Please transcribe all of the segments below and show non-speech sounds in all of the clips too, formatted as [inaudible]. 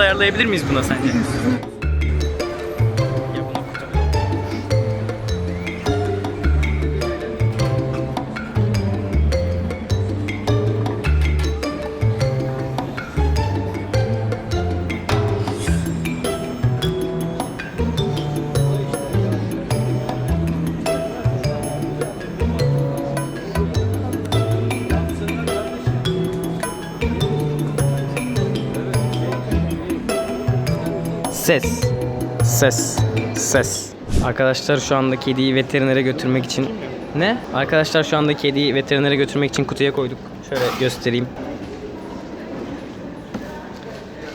ayarlayabilir miyiz buna sence? Ses. Ses. Ses. Arkadaşlar şu anda kediyi veterinere götürmek için ne? Arkadaşlar şu anda kediyi veterinere götürmek için kutuya koyduk. Şöyle göstereyim.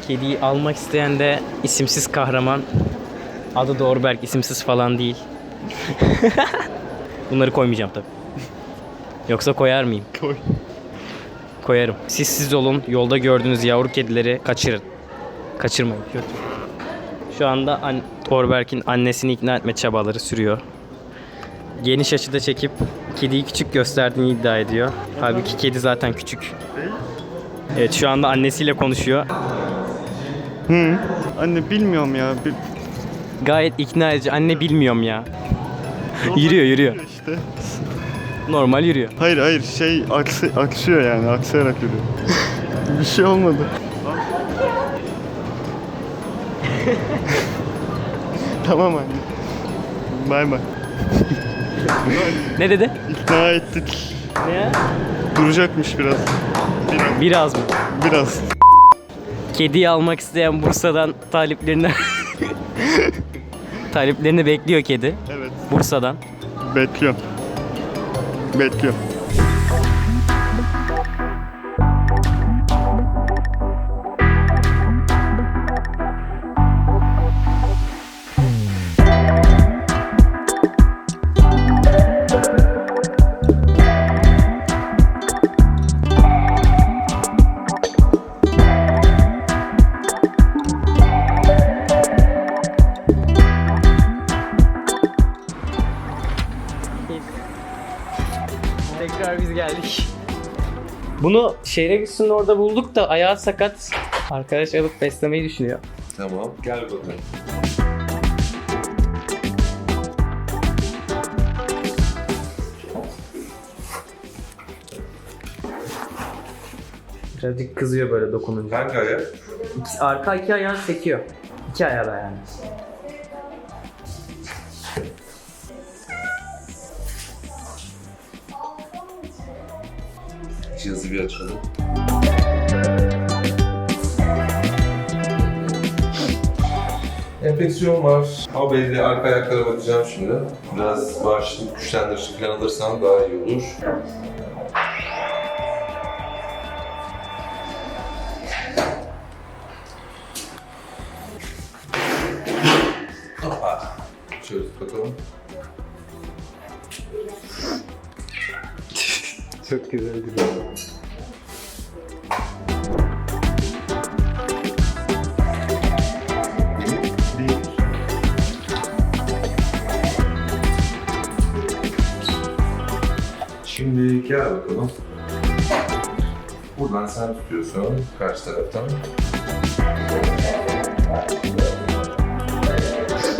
Kediyi almak isteyen de isimsiz kahraman. Adı Dorberk, isimsiz falan değil. [laughs] Bunları koymayacağım tabii. Yoksa koyar mıyım? Koy. Koyarım. Siz siz olun. Yolda gördüğünüz yavru kedileri kaçırın. Kaçırmayın. Kötü. Şu anda an Thorberg'in annesini ikna etme çabaları sürüyor. Geniş açıda çekip kediyi küçük gösterdiğini iddia ediyor. Halbuki kedi zaten küçük. Evet şu anda annesiyle konuşuyor. Hı. Anne bilmiyorum ya. Bir... Gayet ikna edici. Anne bilmiyorum ya. Yürüyor yürüyor. İşte. Normal yürüyor. Hayır hayır şey aksi, aksıyor yani aksayarak yürüyor. bir şey olmadı. [laughs] tamam anne. Bay bay. [laughs] Ne dedi? İkna ettik. Ne? Duracakmış biraz. Biraz. Biraz mı? Biraz. Kediyi almak isteyen Bursa'dan taliplerine [laughs] taliplerini bekliyor kedi. Evet. Bursa'dan. Bekliyorum. Bekliyorum. Tekrar biz geldik. Bunu şehre gitsin orada bulduk da ayağı sakat. Arkadaş alıp beslemeyi düşünüyor. Tamam. Gel bakalım. Birazcık kızıyor böyle dokununca. Hangi? İki- arka iki ayağını sekiyor. İki ayağı da yani. Cihazı bir açalım. Enfeksiyon var. Ama belli arka ayaklara bakacağım şimdi. Biraz bağışıklık güçlendirici falan alırsan daha iyi olur. Hoppa. Şöyle bakalım. Çok güzel Değil. Şimdi gel bakalım. Buradan sen tutuyorsun karşı taraftan.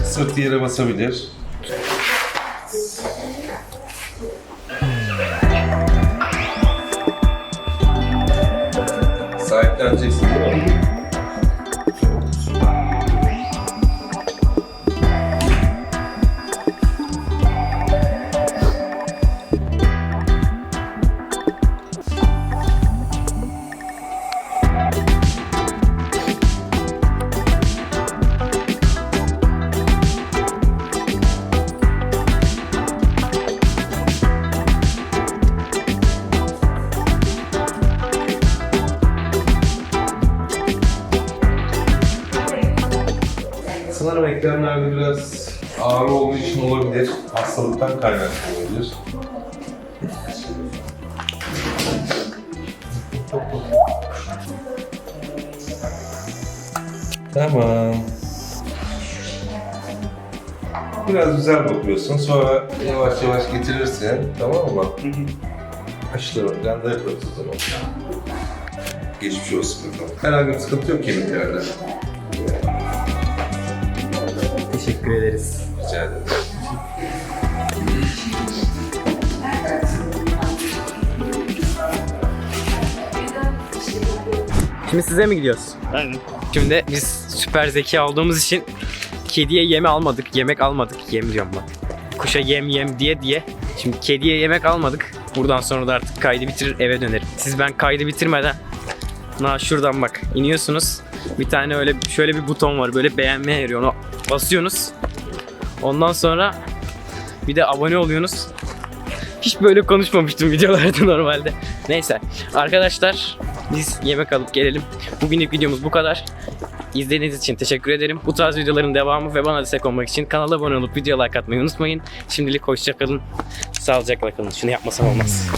Sırt yere basabilir. transist. Eklemlerde biraz ağrı olduğu için olabilir. Hastalıktan kaynaklı olabilir. Tamam. Biraz güzel bakıyorsun. Sonra yavaş yavaş getirirsin. Tamam mı? Aşıları falan da yaparız o zaman. Geçmiş olsun. Herhangi bir sıkıntı yok kemiklerde. Teşekkür ederiz. Rica ederim. Şimdi size mi gidiyoruz? Aynen. Şimdi biz süper zeka olduğumuz için kediye yeme almadık, yemek almadık. Yem diyorum ben. Kuşa yem yem diye diye. Şimdi kediye yemek almadık. Buradan sonra da artık kaydı bitirir eve dönerim. Siz ben kaydı bitirmeden Na şuradan bak iniyorsunuz. Bir tane öyle şöyle bir buton var böyle beğenmeye yarıyor. Onu basıyorsunuz. Ondan sonra bir de abone oluyorsunuz. Hiç böyle konuşmamıştım videolarda [laughs] normalde. Neyse arkadaşlar biz yemek alıp gelelim. Bugünlük videomuz bu kadar. İzlediğiniz için teşekkür ederim. Bu tarz videoların devamı ve bana destek olmak için kanala abone olup video like atmayı unutmayın. Şimdilik hoşçakalın. Sağlıcakla kalın. Şunu yapmasam olmaz.